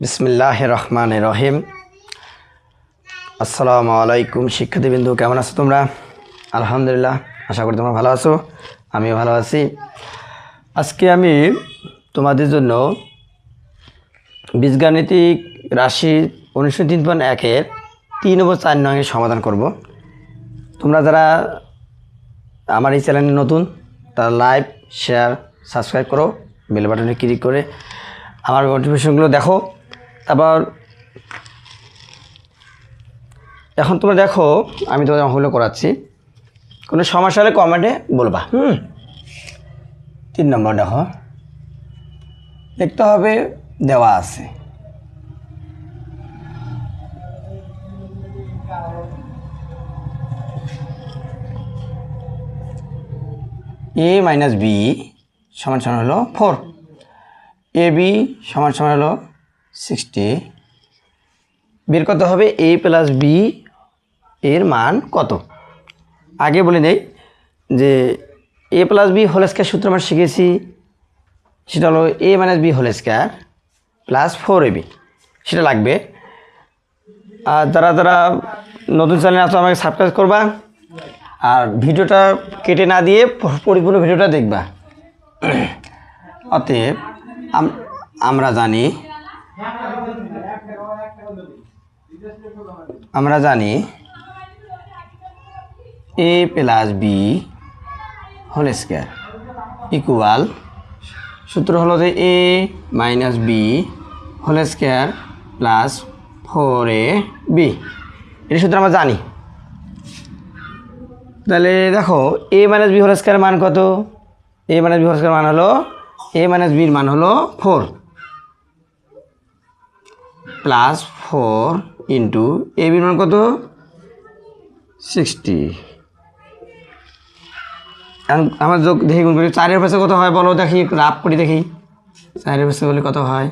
বিসমিল্লাহ রহমান রহিম আসসালামু আলাইকুম শিক্ষার্থীবৃন্দু, কেমন আছো তোমরা? আলহামদুলিল্লাহ, আশা করি তোমরা ভালো আছো, আমিও ভালো আছি। আজকে আমি তোমাদের জন্য বীজগাণিতিক রাশি উনিশশো তিন পয়েন্ট একের তিন ও চার নয়ের সমাধান করব। তোমরা যারা আমার এই চ্যানেলে নতুন, তারা লাইভ শেয়ার, সাবস্ক্রাইব করো, বেল বাটনে ক্লিক করে আমার নোটিফিকেশনগুলো দেখো। তারপর এখন তোমরা দেখো, আমি তোমাদের অঙ্কগুলো করাচ্ছি। কোনো সমস্যা হলে কমেন্টে বলবা। হুম। তিন নম্বর দেখো। দেখতে হবে দেওয়া আছে। এ মাইনাস বি সমান সমান হলো ফোর এ বি সমান সমান হলো সিক্সটি। বের করতে হবে এ প্লাস বি এর মান কত? আগে বলে নেই যে A plus B whole square সূত্র আমরা শিখেছি। সেটা হলো A minus B whole square plus four A B সেটা লাগবে। আর যারা যারা নতুন চ্যানেল আছো, আমাকে সাবস্ক্রাইব করবা। আর ভিডিওটা কেটে না দিয়ে পরিপূর্ণ ভিডিওটা দেখবা। অতএব আমরা জানি আমরা জানি A plus B whole square equal সূত্র হলো যে A minus B whole square plus four A B এটা সূত্র আমরা জানি। তাহলে দেখো A minus B whole square মান কত? A minus B whole square মান হলো এ মাইনাস বির মান হলো four plus four into A বির মান কত? সিক্সটি। আমার যোগ দেখি, গুণ করি, চারের পাশে কত হয় বলো দেখি রাফ করি দেখি। চারের পাশে বলে কত হয়?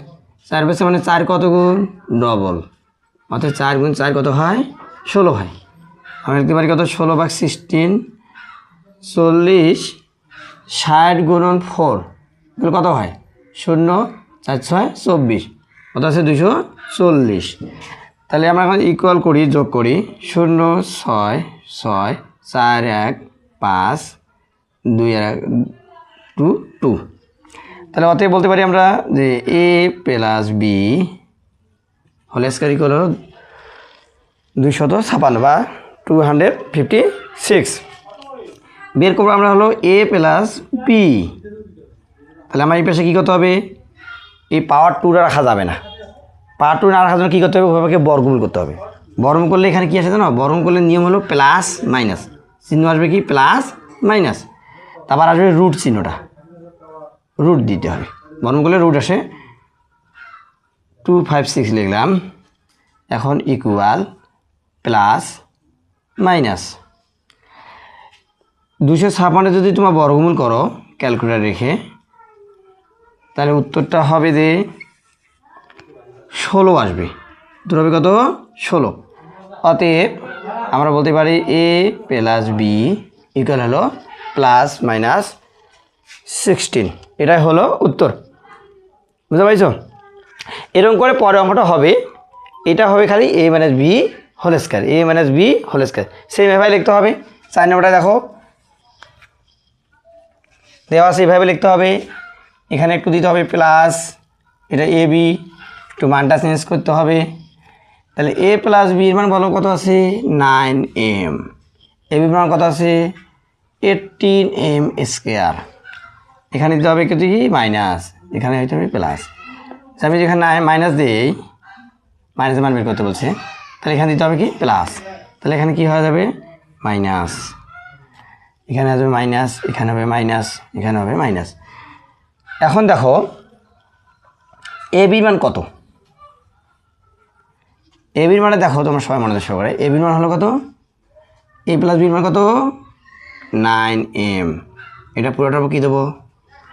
চার পাশে মানে চার কত গুণ? ডবল। অর্থাৎ চার গুণ চার কত হয়? ষোলো হয়। আমরা লিখতে পারি কত? ষোলো ভাগ সিক্সটিন, চল্লিশ, ষাট গুণন ফোর। কত হয়? শূন্য, চার, ছয়, চব্বিশ। কত আছে? দুশো চল্লিশ। তাহলে আমরা এখন ইকুয়াল করি, যোগ করি। শূন্য, ছয় ছয়, চার, এক, পাঁচ, দুই এক টু টু তাহলে অতএব বলতে পারি আমরা যে A plus B whole square equal হলো দুইশত ছাপান্ন বা টু হান্ড্রেড ফিফটি সিক্স বের করব আমরা হলো এ প্লাস বি তাহলে আমার এই পাশে কী করতে হবে? এই পাওয়ার টুটা রাখা যাবে না। পাওয়ার টু না রাখার জন্য কী করতে হবে? ওভাবে বর্গমূল করতে হবে। বর্গমূল করলে এখানে কী আসে জানো? বর্গমূল করলে নিয়ম হলো প্লাস মাইনাস। চিহ্ন আসবে কি? Plus minus. তারপর আসবে রুট চিহ্নটা। রুট দিতে হবে। বর্গমূল করলে রুট আসে টু ফাইভ সিক্স লিখলাম। এখন ইকুয়াল প্লাস মাইনাস। দুশো ছাপান্ন যদি তোমার বর্গমূল করো ক্যালকুলেটার রেখে, তাহলে উত্তরটা হবে যে ষোলো আসবে। উত্তর হবে কত? ষোলো। অতএব আমরা বলতে পারি এ প্লাস বি ইকুয়াল হলো প্লাস মাইনাস সিক্সটিন এটাই হলো উত্তর। বুঝতে পারছ? এরকম করে পরের অঙ্কটা হবে। এটা হবে খালি A minus B whole square A minus B whole square same এভাবে লিখতে হবে। চার নম্বরটা দেখো। দেওয়া সেইভাবে লিখতে হবে। এখানে একটু দিতে হবে প্লাস এটা এ বি একটু মানটা চেঞ্জ করতে হবে। তাহলে এ প্লাস বির মান বলো, কত আছে? নাইন এম এ বির মান কত আছে? এইটিন এম স্কোয়ার এখানে দিতে হবে কিন্তু কি? মাইনাস এখানে হইতে হবে প্লাস আমি যেখানে মাইনাস দিই। মাইনাসের মান বের করতে বলছে। তাহলে এখানে দিতে হবে কি? প্লাস তাহলে এখানে কি হয়ে যাবে? মাইনাস এখানে আসবে মাইনাস এখানে হবে মাইনাস এখানে হবে মাইনাস এখন দেখো এ বি মান কত? এ বির মানে দেখো তোমার সবাই মনে দেখো করে এ বির মান হলো কত? এ প্লাস বির মান কত? নাইন এম এটা পুরোটা কী দেবো?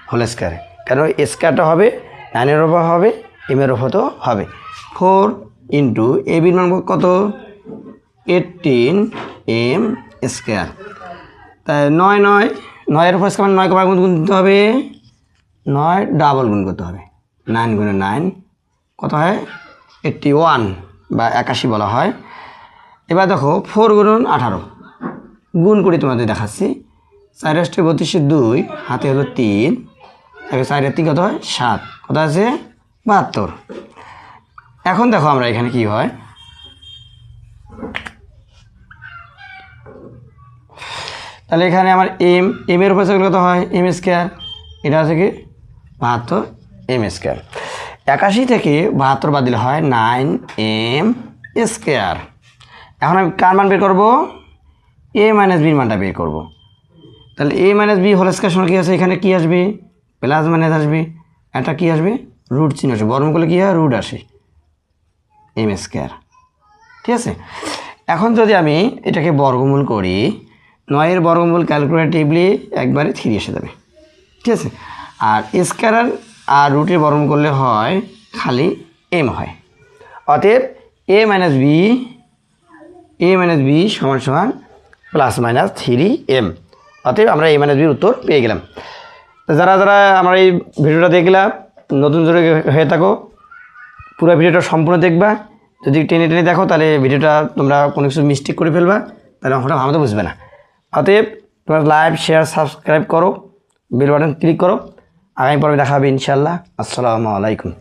হোল স্কোয়ার কেন? স্কোয়ারটা হবে নাইনের ওপর হবে এমের ওপর তো হবে। ফোর ইন্টু এ বির মান কত? এইটিন এম স্কোয়ার তাই নয় নয় নয়ের উপর স্কোয়ার নয় কবার গুণ গুণ দিতে হবে? নয় ডাবল গুণ করতে হবে। নাইন গুণে নাইন কত হয়? এইটটি ওয়ান বা একাশি বলা হয়। এবার দেখো, ফোর গুণন আঠারো। গুণ করে তোমাদের দেখাচ্ছি। চার আসতে বত্রিশে দুই, হাতে হলো তিন। তাহলে চারের তিন কত হয়? সাত। কত আছে? বাহাত্তর। এখন দেখো আমরা এখানে কি হয়? তাহলে এখানে আমার এম এম এর উপর কত হয়? এম স্কোয়ার এটা হচ্ছে কি? বাহাত্তর এম স্কোয়ার একাশি থেকে বাহাত্তর বাদ দিলে হয় নাইন এম স্কোয়ার। এখন আমি কার মান বের করব? এ মাইনাস বির মানটা বের করব। তাহলে A minus B whole square সময় কী আছে? এখানে কী আসবে? প্লাস মাইনাস আসবে। একটা কী আসবে? রুট চিহ্ন আসবে। বর্ম করলে কী হয়? রুট আসে। এম স্কোয়ার ঠিক আছে? এখন যদি আমি এটাকে বর্গমূল করি, নয়ের বর্গমূল ক্যালকুলেটিভলি একবারে থ্রি এসে যাবে। ঠিক আছে? আর স্কোয়ার আর রুটের বর্গমূল করলে হয় খালি এম হয়। অতএব A minus B A minus B সমান সমান প্লাস মাইনাস থ্রি এম অতএব আমরা এ মাইনাস বির উত্তর পেয়ে গেলাম। যারা যারা আমরা এই ভিডিওটা দেখলাম নতুন জোরে হয়ে থাকো, পুরো ভিডিওটা সম্পূর্ণ দেখবা। যদি টেনে টেনে দেখো, তাহলে ভিডিওটা তোমরা কোনো কিছু মিস্টেক করে ফেলবা, তাহলে অঙ্কটা ভালো বুঝবে না। অতএব তোমরা লাইভ শেয়ার সাবস্ক্রাইব করো বেল বাটন ক্লিক করো। আগামী পর্বে দেখা হবে ইনশাল্লাহ আসসালামু আলাইকুম।